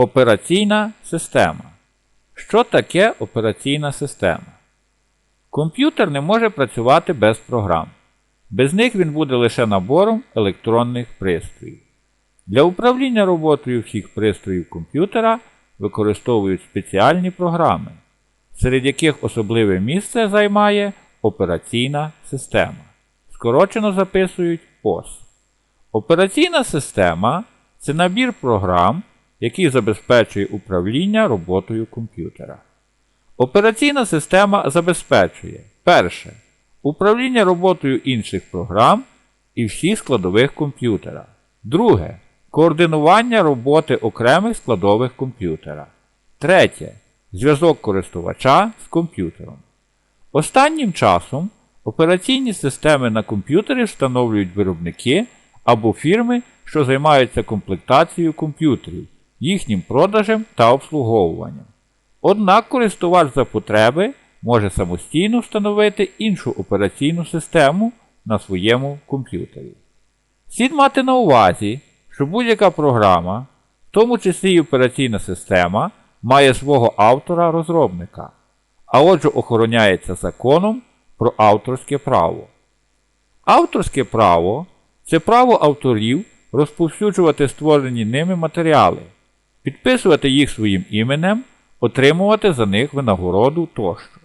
Операційна система. Що таке операційна система? Комп'ютер не може працювати без програм. Без них він буде лише набором електронних пристроїв. Для управління роботою всіх пристроїв комп'ютера використовують спеціальні програми, серед яких особливе місце займає операційна система. Скорочено записують ОС. Операційна система це набір програм, який забезпечує управління роботою комп'ютера. Операційна система забезпечує перше. Управління роботою інших програм і всіх складових комп'ютера. Друге. Координування роботи окремих складових комп'ютера. Третє. Зв'язок користувача з комп'ютером. Останнім часом операційні системи на комп'ютері встановлюють виробники або фірми, що займаються комплектацією комп'ютерів, їхнім продажем та обслуговуванням. Однак користувач за потреби може самостійно встановити іншу операційну систему на своєму комп'ютері. Слід мати на увазі, що будь-яка програма, в тому числі й операційна система, має свого автора-розробника, а отже охороняється законом про авторське право. Авторське право це право авторів розповсюджувати створені ними матеріали, підписувати їх своїм іменем, отримувати за них винагороду тощо.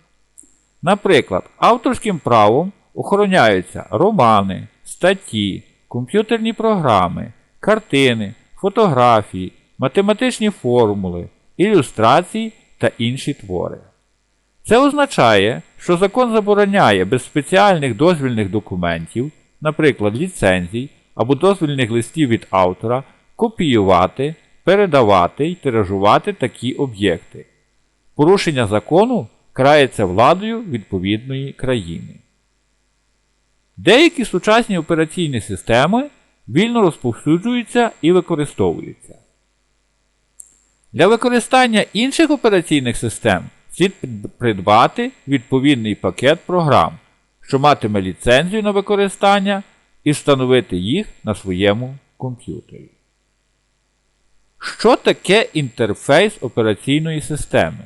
Наприклад, авторським правом охороняються романи, статті, комп'ютерні програми, картини, фотографії, математичні формули, ілюстрації та інші твори. Це означає, що закон забороняє без спеціальних дозвільних документів, наприклад, ліцензій або дозвільних листів від автора, копіювати, передавати і тиражувати такі об'єкти. Порушення закону карається владою відповідної країни. Деякі сучасні операційні системи вільно розповсюджуються і використовуються. Для використання інших операційних систем слід придбати відповідний пакет програм, що матиме ліцензію на використання і встановити їх на своєму комп'ютері. Що таке інтерфейс операційної системи?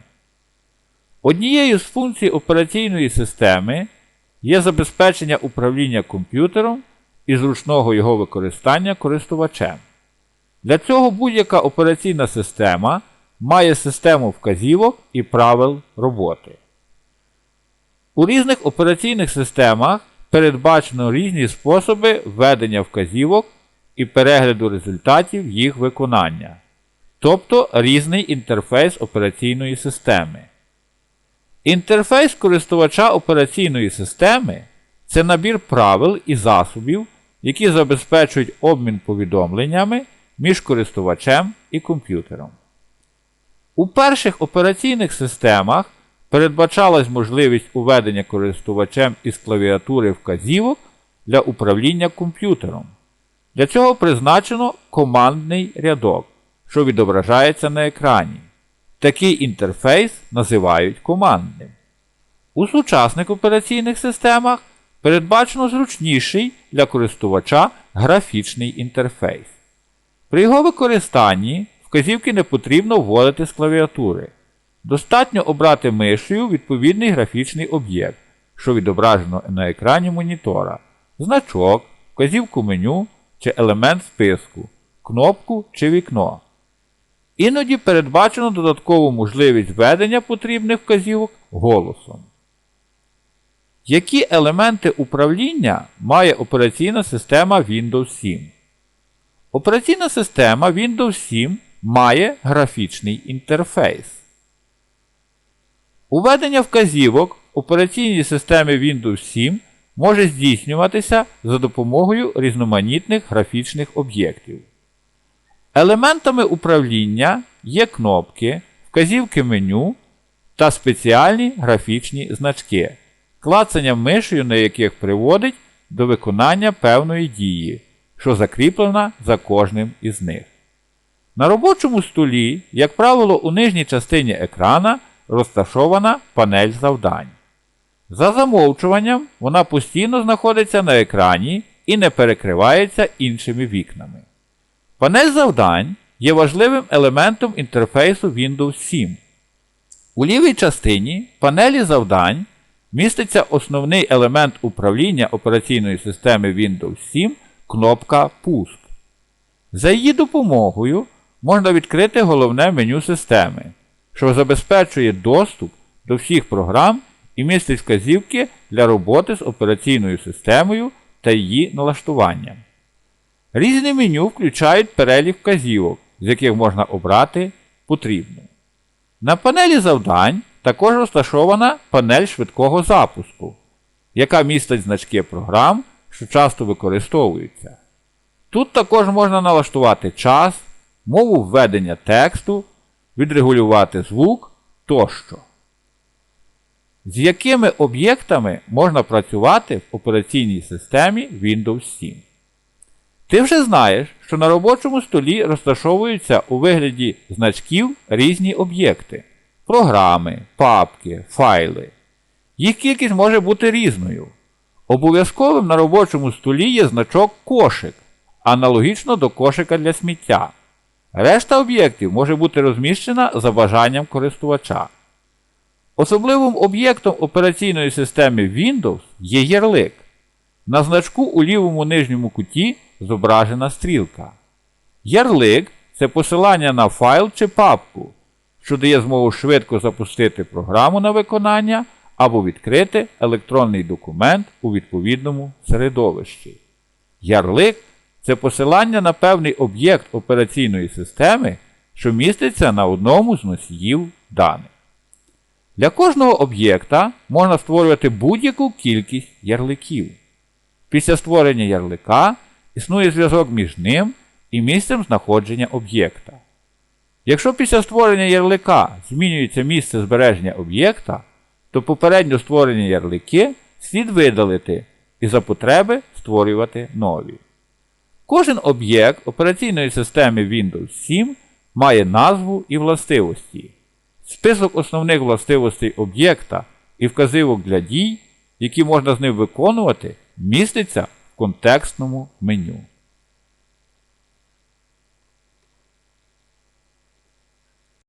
Однією з функцій операційної системи є забезпечення управління комп'ютером і зручного його використання користувачем. Для цього будь-яка операційна система має систему вказівок і правил роботи. У різних операційних системах передбачено різні способи введення вказівок і перегляду результатів їх виконання, тобто різний інтерфейс операційної системи. Інтерфейс користувача операційної системи це набір правил і засобів, які забезпечують обмін повідомленнями між користувачем і комп'ютером. У перших операційних системах передбачалась можливість уведення користувачем із клавіатури вказівок для управління комп'ютером. Для цього призначено командний рядок, що відображається на екрані. Такий інтерфейс називають командним. У сучасних операційних системах передбачено зручніший для користувача графічний інтерфейс. При його використанні вказівки не потрібно вводити з клавіатури. Достатньо обрати мишею відповідний графічний об'єкт, що відображено на екрані монітора, значок, вказівку меню чи елемент списку, кнопку чи вікно. Іноді передбачено додаткову можливість введення потрібних вказівок голосом. Які елементи управління має операційна система Windows 7? Операційна система Windows 7 має графічний інтерфейс. Уведення вказівок операційній системі Windows 7 може здійснюватися за допомогою різноманітних графічних об'єктів. Елементами управління є кнопки, вказівки меню та спеціальні графічні значки, клацання мишею на яких приводить до виконання певної дії, що закріплена за кожним із них. На робочому столі, як правило, у нижній частині екрана розташована панель завдань. За замовчуванням, вона постійно знаходиться на екрані і не перекривається іншими вікнами. Панель завдань є важливим елементом інтерфейсу Windows 7. У лівій частині панелі завдань міститься основний елемент управління операційної системи Windows 7 кнопка Пуск. За її допомогою можна відкрити головне меню системи, що забезпечує доступ до всіх програм і містить вказівки для роботи з операційною системою та її налаштуванням. Різні меню включають перелік вказівок, з яких можна обрати потрібну. На панелі завдань також розташована панель швидкого запуску, яка містить значки програм, що часто використовуються. Тут також можна налаштувати час, мову введення тексту, відрегулювати звук тощо. З якими об'єктами можна працювати в операційній системі Windows 7? Ти вже знаєш, що на робочому столі розташовуються у вигляді значків різні об'єкти програми, папки, файли. Їх кількість може бути різною. Обов'язковим на робочому столі є значок кошик, аналогічно до кошика для сміття. Решта об'єктів може бути розміщена за бажанням користувача. Особливим об'єктом операційної системи Windows є ярлик. На значку у лівому нижньому куті зображена стрілка. Ярлик це посилання на файл чи папку, що дає змогу швидко запустити програму на виконання або відкрити електронний документ у відповідному середовищі. Ярлик це посилання на певний об'єкт операційної системи, що міститься на одному з носіїв даних. Для кожного об'єкта можна створювати будь-яку кількість ярликів. Після створення ярлика існує зв'язок між ним і місцем знаходження об'єкта. Якщо після створення ярлика змінюється місце збереження об'єкта, то попередньо створені ярлики слід видалити і за потреби створювати нові. Кожен об'єкт операційної системи Windows 7 має назву і властивості. Список основних властивостей об'єкта і вказівок для дій, які можна з ним виконувати, міститься контекстному меню.